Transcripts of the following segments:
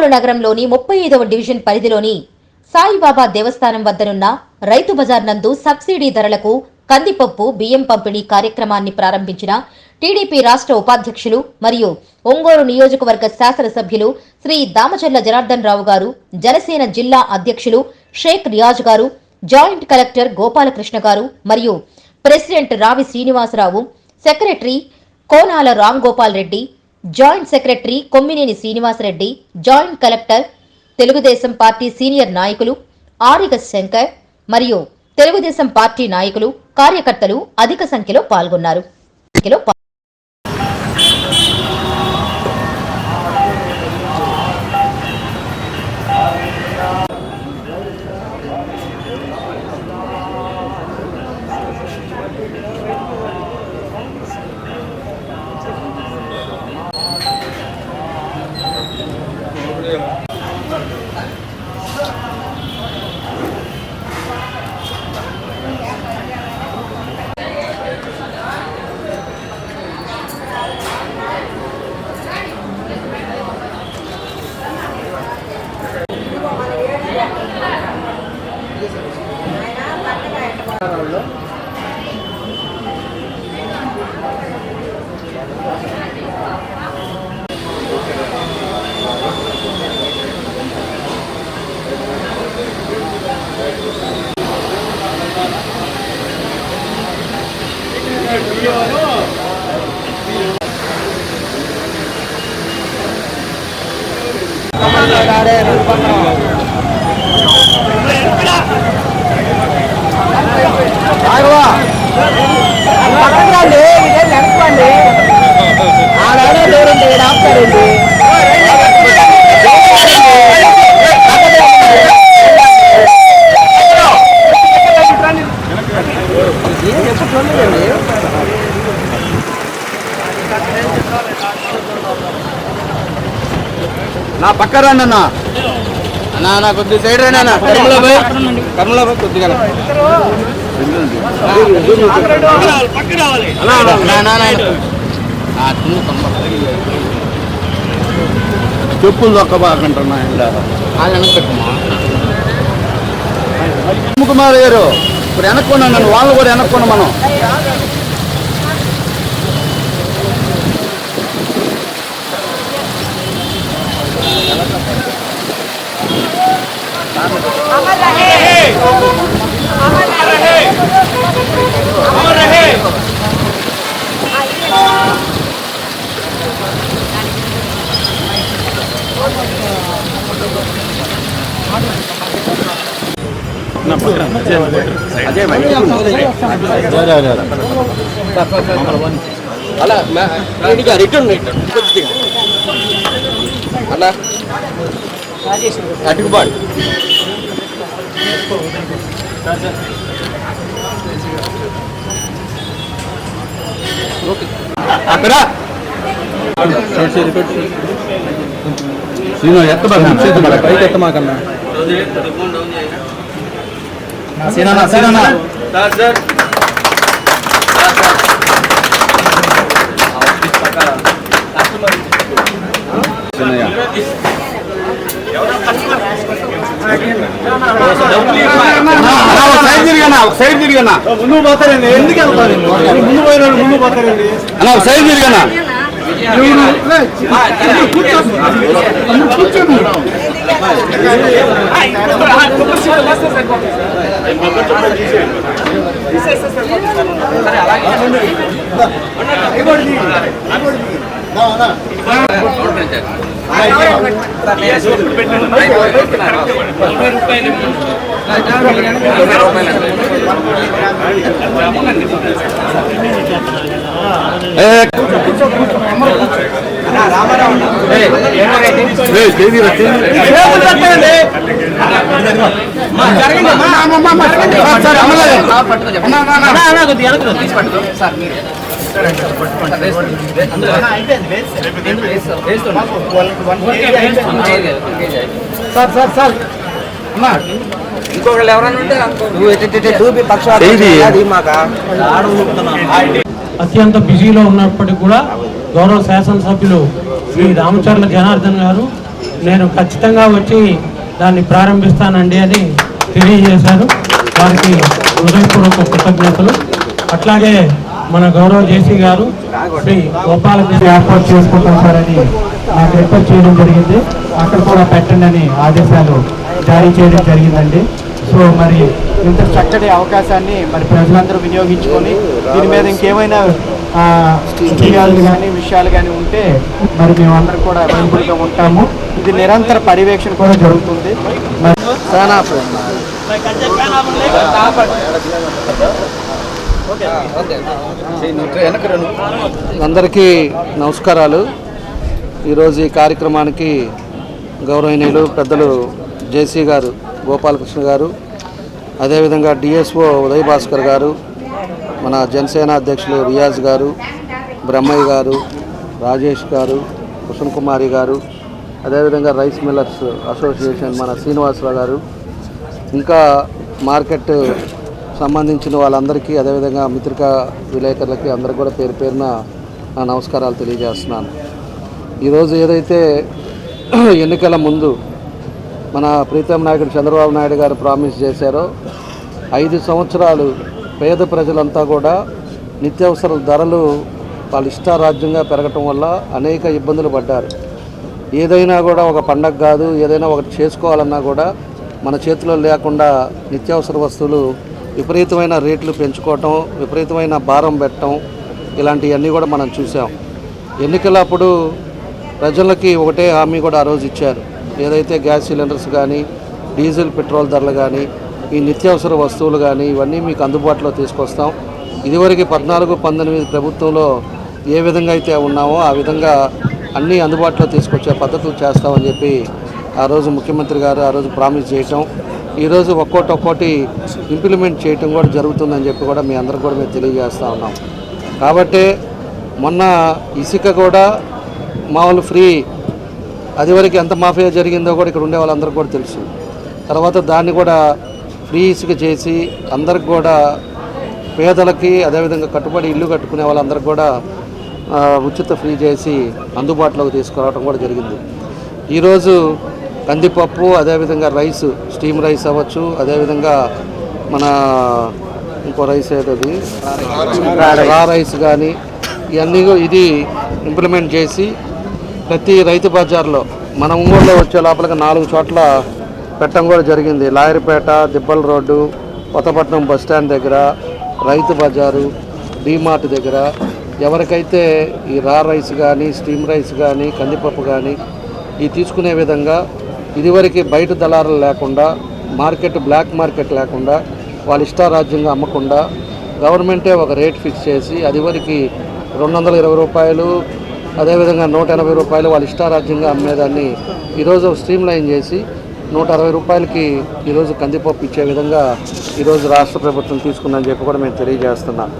కొనుగోలు నగరంలోని ముప్పై ఐదవ డివిజన్ పరిధిలోని సాయిబాబా దేవస్థానం వద్దనున్న రైతు బజార్ నందు సబ్సిడీ ధరలకు కందిపప్పు బియ్యం పంపిణీ కార్యక్రమాన్ని ప్రారంభించిన టీడీపీ రాష్ట్ర ఉపాధ్యక్షులు మరియు ఒంగోలు నియోజకవర్గ శాసనసభ్యులు శ్రీ దామచర్ల జనార్దన్ రావు గారు జనసేన జిల్లా అధ్యక్షులు షేక్ రియాజ్ గారు జాయింట్ కలెక్టర్ గోపాలకృష్ణ గారు మరియు president Ravi Srinivasarao secretary Konala Ram Gopal Reddy joint secretary Kommineni Srinivasareddy joint collector Telugu Desam party senior నాయకులు ఆరిగ శంకర్ మరియు తెలుగుదేశం పార్టీ నాయకులు కార్యకర్తలు అధిక సంఖ్యలో పాల్గొన్నారు. సంఖ్యలో పా- పక్కనండి ఇదే వెనకండి ఆడాడే దూరండి డాక్టరండి నా పక్క రండి అన్న అన్న నా కొద్ది సైడ్ రండి అన్న. కర్మలో పోయి కర్మలో పోయి కొద్దిగా అన్న, అన్న. చెప్పులు వెనక్కి పెట్టుమా కుమార్ గారు ఇప్పుడు వెనక్కున్నా నన్ను వాళ్ళు కూడా వెనక్కున్నా మనం. అదే మరి. అలా రిటర్న్ రిటర్న్ కొద్దిగా అలా అటుకుబాడు. అక్కడ. శ్రీను ఎత్తబడ పైకి ఎత్తమాకన్నా. సీనన్నా సీనన్నా సైడ్ తిరిగన్నా ఒక సైడ్ తిరిగన్నా ముందు పోతారండి ఎందుకు వెళ్తారు ముందు పోయిన ముందు పోతారండి అన్నా ఒక సైడ్ సార్ సార్ సార్ ఇంకొకళ్ళు ఎవరైనా ఉంటే అత్యంత బిజీలో ఉన్నప్పటికీ కూడా గౌరవ శాసనసభ్యులు శ్రీ రామచర్ల జనార్దన్ గారు నేను ఖచ్చితంగా వచ్చి దాన్ని ప్రారంభిస్తానండి అని తెలియజేశారు. వారికి హృదయపూర్వక కృతజ్ఞతలు. అట్లాగే మన గౌరవ జేసీ గారు శ్రీ గోపాలకృష్ణ ఏర్పాటు చేసుకుంటాం సార్ అని నాకు రిక్వెస్ట్ చేయడం జరిగింది. అక్కడ కూడా పెట్టండి అని ఆదేశాలు జారీ చేయడం జరిగిందండి. సో మరి ఇంత చక్కటి అవకాశాన్ని మరి ప్రజలందరూ వినియోగించుకొని దీని మీద ఇంకేమైనా విషయాలు కానీ విషయాలు కానీ ఉంటే మరి మేమందరం కూడా అవైలబుల్గా ఉంటాము. ఇది నిరంతర పర్యవేక్షణ కూడా జరుగుతుంది. అందరికీ నమస్కారాలు. ఈరోజు ఈ కార్యక్రమానికి గౌరవనీయులు పెద్దలు జేసీ గారు గోపాలకృష్ణ గారు అదేవిధంగా డిఎస్ఓ ఉదయ్ భాస్కర్ గారు మన జనసేన అధ్యక్షులు రియాజ్ గారు బ్రహ్మయ్య గారు రాజేష్ గారు కుషన్ కుమారి గారు అదేవిధంగా రైస్ మిల్లర్స్ అసోసియేషన్ మన శ్రీనివాసరావు గారు ఇంకా మార్కెట్ సంబంధించిన వాళ్ళందరికీ అదేవిధంగా మిత్రిక విలేకరులకి అందరికీ కూడా పేరు పేరున నా నమస్కారాలు తెలియజేస్తున్నాను. ఈరోజు ఏదైతే ఎన్నికల ముందు మన ప్రీతం నాయకుడు చంద్రబాబు నాయుడు గారు ప్రామిస్ చేశారో ఐదు సంవత్సరాలు పేద ప్రజలంతా కూడా నిత్యావసర ధరలు వాళ్ళ ఇష్టారాజ్యంగా పెరగటం వల్ల అనేక ఇబ్బందులు పడ్డారు. ఏదైనా కూడా ఒక పండగ కాదు ఏదైనా ఒకటి చేసుకోవాలన్నా కూడా మన చేతిలో లేకుండా నిత్యావసర వస్తువులు విపరీతమైన రేట్లు పెంచుకోవటం విపరీతమైన భారం పెట్టడం ఇలాంటివన్నీ కూడా మనం చూసాం. ఎన్నికలప్పుడు ప్రజలకి ఒకటే హామీ కూడా ఆ రోజు ఇచ్చారు. ఏదైతే గ్యాస్ సిలిండర్స్ కానీ డీజిల్ పెట్రోల్ ధరలు కానీ ఈ నిత్యావసర వస్తువులు కానీ ఇవన్నీ మీకు అందుబాటులో తీసుకొస్తాం. ఇదివరకు పద్నాలుగు పంతొమ్మిది ప్రభుత్వంలో ఏ విధంగా అయితే ఉన్నామో ఆ విధంగా అన్నీ అందుబాటులో తీసుకొచ్చే పద్ధతులు చేస్తామని చెప్పి ఆ రోజు ముఖ్యమంత్రి గారు ఆ రోజు ప్రామిస్ చేయటం. ఈరోజు ఒక్కోటి ఒక్కోటి ఇంప్లిమెంట్ చేయటం కూడా జరుగుతుందని చెప్పి కూడా మీ అందరికి కూడా మేము తెలియజేస్తూ ఉన్నాం. కాబట్టి మొన్న ఇసుక కూడా మామూలు ఫ్రీ అది వరకు ఎంత మాఫియా జరిగిందో కూడా ఇక్కడ ఉండే వాళ్ళందరికీ కూడా తెలుసు. తర్వాత దాన్ని కూడా ఫ్రీ ఇసుక చేసి అందరికి కూడా పేదలకి అదేవిధంగా కట్టుబడి ఇల్లు కట్టుకునే వాళ్ళందరికీ కూడా ఉచిత ఫ్రీ చేసి అందుబాటులోకి తీసుకురావడం కూడా జరిగింది. ఈరోజు కందిపప్పు అదేవిధంగా రైస్ స్టీమ్ రైస్ అవ్వచ్చు అదేవిధంగా మన ఇంకో రైస్ ఏదది? రా రైస్. కానీ ఇవన్నీ ఇది ఇంప్లిమెంట్ చేసి ప్రతి రైతు బజార్లో మన ఊళ్ళో వచ్చే లోపలికి నాలుగు చోట్ల పెట్టడం కూడా జరిగింది. లాయర్పేట దిబ్బల రోడ్డు కొత్తపట్నం బస్ స్టాండ్ దగ్గర రైతు బజారు డీమార్ట్ దగ్గర. ఎవరికైతే ఈ రా రైస్ కానీ స్టీమ్ రైస్ కానీ కందిపప్పు కానీ ఈ తీసుకునే విధంగా ఇదివరకు బయట దళారులు లేకుండా మార్కెట్ బ్లాక్ మార్కెట్ లేకుండా వాళ్ళ ఇష్టారాజ్యంగా అమ్మకుండా గవర్నమెంటే ఒక రేట్ ఫిక్స్ చేసి అది వరకు రెండు వందల ఇరవై రూపాయలు అదేవిధంగా నూట ఎనభై రూపాయలు వాళ్ళ ఇష్టారాజ్యంగా అమ్మేదాన్ని ఈరోజు స్ట్రీమ్ లైన్ చేసి నూట అరవై రూపాయలకి ఈరోజు కందిపప్పు ఇచ్చే విధంగా ఈరోజు రాష్ట్ర ప్రభుత్వం తీసుకుందని చెప్పి కూడా మేము తెలియజేస్తున్నాం.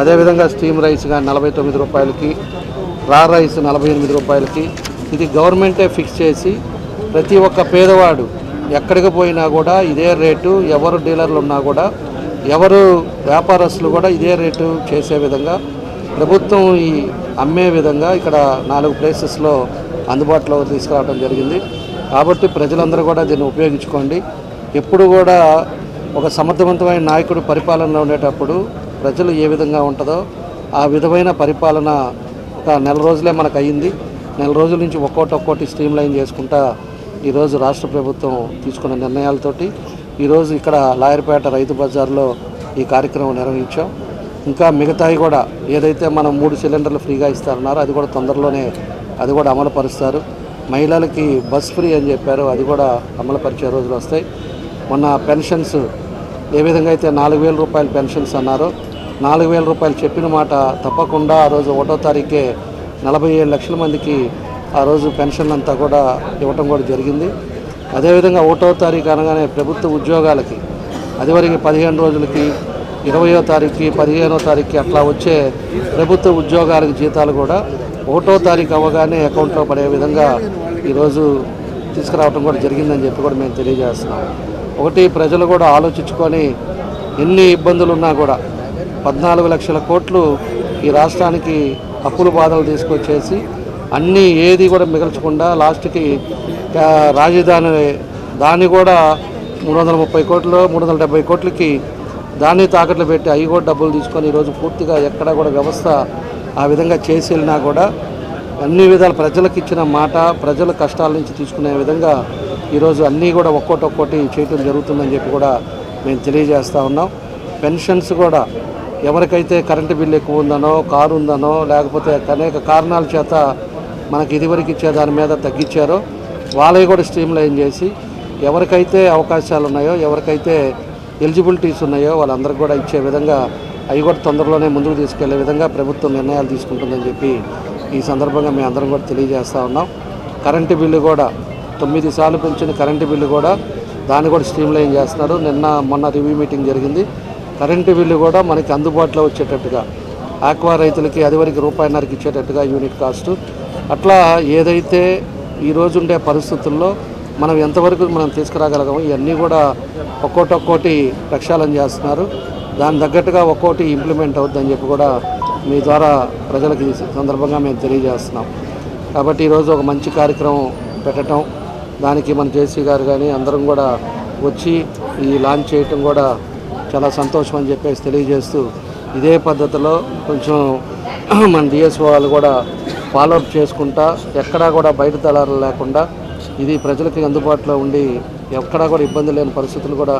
అదేవిధంగా స్టీమ్ రైస్ కానీ నలభై తొమ్మిది రూపాయలకి రా రైస్ నలభై ఎనిమిది రూపాయలకి ఇది గవర్నమెంటే ఫిక్స్ చేసి ప్రతి ఒక్క పేదవాడు ఎక్కడికి పోయినా కూడా ఇదే రేటు ఎవరు డీలర్లు ఉన్నా కూడా ఎవరు వ్యాపారస్తులు కూడా ఇదే రేటు చేసే విధంగా ప్రభుత్వం ఈ అమ్మే విధంగా ఇక్కడ నాలుగు ప్లేసెస్లో అందుబాటులో తీసుకురావడం జరిగింది. కాబట్టి ప్రజలందరూ కూడా దీన్ని ఉపయోగించుకోండి. ఎప్పుడు కూడా ఒక సమర్థవంతమైన నాయకుడు పరిపాలనలో ఉండేటప్పుడు ప్రజలు ఏ విధంగా ఉంటుందో ఆ విధమైన పరిపాలన ఒక నెల రోజులే మనకు అయ్యింది. నెల రోజుల నుంచి ఒక్కోటి ఒక్కోటి స్ట్రీమ్ లైన్ చేసుకుంటా ఈరోజు రాష్ట్ర ప్రభుత్వం తీసుకున్న నిర్ణయాలతోటి ఈరోజు ఇక్కడ లాయర్పేట రైతు బజార్లో ఈ కార్యక్రమం నిర్వహించాం. ఇంకా మిగతాయి కూడా ఏదైతే మనం మూడు సిలిండర్లు ఫ్రీగా ఇస్తారన్నారో అది కూడా తొందరలోనే అది కూడా అమలు పరుస్తారు మహిళలకి బస్ ఫ్రీ అని చెప్పారు అది కూడా అమలు పరిచే రోజులు వస్తాయి. మొన్న పెన్షన్స్ ఏ విధంగా అయితే నాలుగు వేల రూపాయల పెన్షన్స్ అన్నారో నాలుగు వేల రూపాయలు చెప్పిన మాట తప్పకుండా ఆ రోజు ఒకటో తారీఖే నలభై ఏడు లక్షల మందికి ఆ రోజు పెన్షన్ అంతా కూడా ఇవ్వటం కూడా జరిగింది. అదేవిధంగా ఒకటో తారీఖు అనగానే ప్రభుత్వ ఉద్యోగాలకి అదివరకు పదిహేను రోజులకి ఇరవయో తారీఖుకి పదిహేనో తారీఖుకి అట్లా వచ్చే ప్రభుత్వ ఉద్యోగాలకు జీతాలు కూడా ఒకటో తారీఖు అవ్వగానే అకౌంట్లో పడే విధంగా ఈరోజు తీసుకురావడం కూడా జరిగిందని చెప్పి కూడా మేము తెలియజేస్తున్నాం. ఒకటి ప్రజలు కూడా ఆలోచించుకొని ఎన్ని ఇబ్బందులు ఉన్నా కూడా పద్నాలుగు లక్షల కోట్లు ఈ రాష్ట్రానికి అప్పుల బాధలు తీసుకొచ్చేసి అన్నీ ఏది కూడా మిగల్చకుండా లాస్ట్కి రాజధాని దాన్ని కూడా మూడు వందల ముప్పై కోట్లు మూడు వందల డెబ్బై కోట్లకి దాన్ని తాకట్లు పెట్టి అవి కూడా డబ్బులు తీసుకొని ఈరోజు పూర్తిగా ఎక్కడ కూడా వ్యవస్థ ఆ విధంగా చేసి వెళ్ళినా కూడా అన్ని విధాల ప్రజలకు ఇచ్చిన మాట ప్రజల కష్టాల నుంచి తీసుకునే విధంగా ఈరోజు అన్నీ కూడా ఒక్కోటి ఒక్కోటి చేయటం జరుగుతుందని చెప్పి కూడా మేము తెలియజేస్తూ ఉన్నాం. పెన్షన్స్ కూడా ఎవరికైతే కరెంటు బిల్లు ఎక్కువ ఉందనో కారు ఉందనో లేకపోతే అనేక కారణాల చేత మనకి ఇదివరకు ఇచ్చే దాని మీద తగ్గించారో వాళ్ళవి కూడా స్ట్రీమ్ లైన్ చేసి ఎవరికైతే అవకాశాలు ఉన్నాయో ఎవరికైతే ఎలిజిబిలిటీస్ ఉన్నాయో వాళ్ళందరికీ కూడా ఇచ్చే విధంగా అవి కూడా తొందరలోనే ముందుకు తీసుకెళ్ళే విధంగా ప్రభుత్వం నిర్ణయాలు తీసుకుంటుందని చెప్పి ఈ సందర్భంగా మేము అందరం కూడా తెలియజేస్తూ ఉన్నాం. కరెంటు బిల్లు కూడా తొమ్మిది సార్లు పెంచిన కరెంటు బిల్లు కూడా దాన్ని కూడా స్ట్రీమ్ లైన్ చేస్తున్నారు. నిన్న మొన్న రివ్యూ మీటింగ్ జరిగింది. కరెంటు బిల్లు కూడా మనకి అందుబాటులో వచ్చేటట్టుగా ఆక్వా రైతులకి అది వరకు రూపాయిన్నరకి ఇచ్చేటట్టుగా యూనిట్ కాస్ట్. అట్లా ఏదైతే ఈరోజు ఉండే పరిస్థితుల్లో మనం ఎంతవరకు మనం తీసుకురాగలగము ఇవన్నీ కూడా ఒక్కోటి ఒక్కోటి ప్రక్షాళన చేస్తున్నారు. దాని తగ్గట్టుగా ఒక్కోటి ఇంప్లిమెంట్ అవుద్దని చెప్పి కూడా మీ ద్వారా ప్రజలకు సందర్భంగా మేము తెలియజేస్తున్నాం. కాబట్టి ఈరోజు ఒక మంచి కార్యక్రమం పెట్టడం దానికి మన జేసీ గారు కానీ అందరం కూడా వచ్చి ఈ లాంచ్ చేయటం కూడా చాలా సంతోషం అని చెప్పేసి తెలియజేస్తూ ఇదే పద్ధతిలో కొంచెం మన డిఎస్ఓ వాళ్ళు కూడా ఫాలోఅప్ చేసుకుంటా ఎక్కడా కూడా బయట దళాలు లేకుండా ఇది ప్రజలకి అందుబాటులో ఉండి ఎక్కడా కూడా ఇబ్బంది లేని పరిస్థితులు కూడా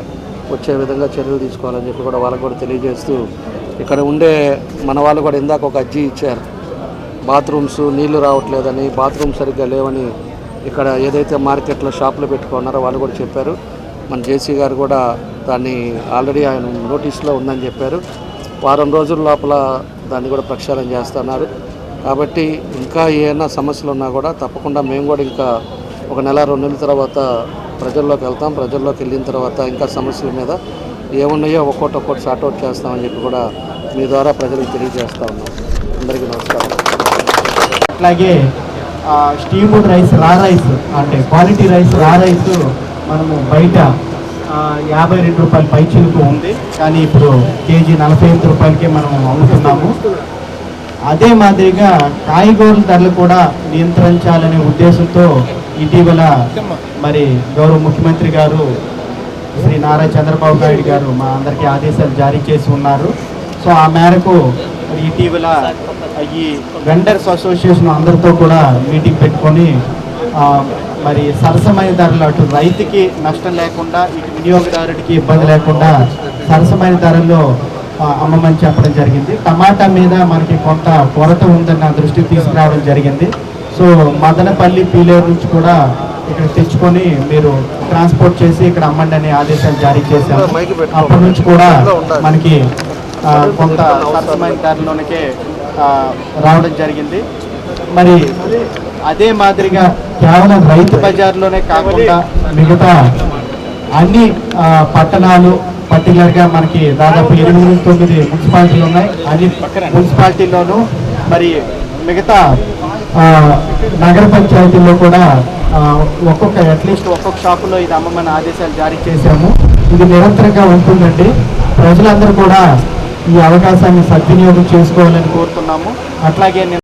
వచ్చే విధంగా చర్యలు తీసుకోవాలని చెప్పి కూడా వాళ్ళకు కూడా తెలియజేస్తూ ఇక్కడ ఉండే మన వాళ్ళు కూడా ఇందాక ఒక అజ్జీ ఇచ్చారు. బాత్రూమ్స్ నీళ్ళు రావట్లేదని బాత్రూమ్ సరిగ్గా లేవని ఇక్కడ ఏదైతే మార్కెట్లో షాపులు పెట్టుకున్నారో వాళ్ళు కూడా చెప్పారు. మన జేసీ గారు కూడా దాన్ని ఆల్రెడీ ఆయన నోటీస్లో ఉందని చెప్పారు. వారం రోజుల లోపల దాన్ని కూడా ప్రక్షాళన చేస్తున్నారు. కాబట్టి ఇంకా ఏమైనా సమస్యలు ఉన్నా కూడా తప్పకుండా మేము కూడా ఇంకా ఒక నెల రెండు నెలల తర్వాత ప్రజల్లోకి వెళ్తాం. ప్రజల్లోకి వెళ్ళిన తర్వాత ఇంకా సమస్యల మీద ఏమున్నాయో ఒక్కొక్కటి ఒక్కోటి షార్ట్అవుట్ చేస్తామని చెప్పి కూడా మీ ద్వారా ప్రజలకు తెలియజేస్తా ఉన్నాం. అందరికీ నమస్కారం. అట్లాగే స్టీమ్డ్ రైస్ రా రైస్ అంటే క్వాలిటీ రైస్ రా రైస్ మనము బయట యాభై రెండు రూపాయల పైచిలుకు ఉంది. కానీ ఇప్పుడు కేజీ నలభై ఎనిమిది రూపాయలకే మనం అమ్ముతున్నాము. అదే మాదిరిగా కాయగూరల ధరలు కూడా నియంత్రించాలనే ఉద్దేశంతో ఇటీవల మరి గౌరవ ముఖ్యమంత్రి గారు శ్రీ నారా చంద్రబాబు నాయుడు గారు మా అందరికీ ఆదేశాలు జారీ చేసి ఉన్నారు. సో ఆ మేరకు ఇటీవల ఈ వెండర్స్ అసోసియేషన్ అందరితో కూడా మీటింగ్ పెట్టుకొని మరి సరసమైన ధరలు అటు రైతుకి నష్టం లేకుండా ఇటు వినియోగదారుడికి ఇబ్బంది లేకుండా సరసమైన ధరల్లో అమ్మమని చెప్పడం జరిగింది. టమాటా మీద మనకి కొంత కొరత ఉందని నా దృష్టికి తీసుకురావడం జరిగింది. సో మదనపల్లి పీలేరు నుంచి కూడా ఇక్కడ తెచ్చుకొని మీరు ట్రాన్స్పోర్ట్ చేసి ఇక్కడ అమ్మండి అనే ఆదేశాలు జారీ చేశారు అప్పటి నుంచి కూడా మనకి కొంత సరసమైన ధరలోనికే రావడం జరిగింది. మరి అదే మాదిరిగా కేవలం రైతు బజార్లోనే కాకుండా మిగతా అన్ని పట్టణాలు పర్టికులర్గా మనకి దాదాపు ఎనిమిది తొమ్మిది మున్సిపాలిటీలు ఉన్నాయి. అన్ని మున్సిపాలిటీల్లోనూ మరి మిగతా నగర పంచాయతీల్లో కూడా ఒక్కొక్క అట్లీస్ట్ ఒక్కొక్క షాపులో ఇది అమ్మమని ఆదేశాలు జారీ చేశాము. ఇది నిరంతరంగా ఉంటుందండి. ప్రజలందరూ కూడా ఈ అవకాశాన్ని సద్వినియోగం చేసుకోవాలని కోరుతున్నాము. అట్లాగే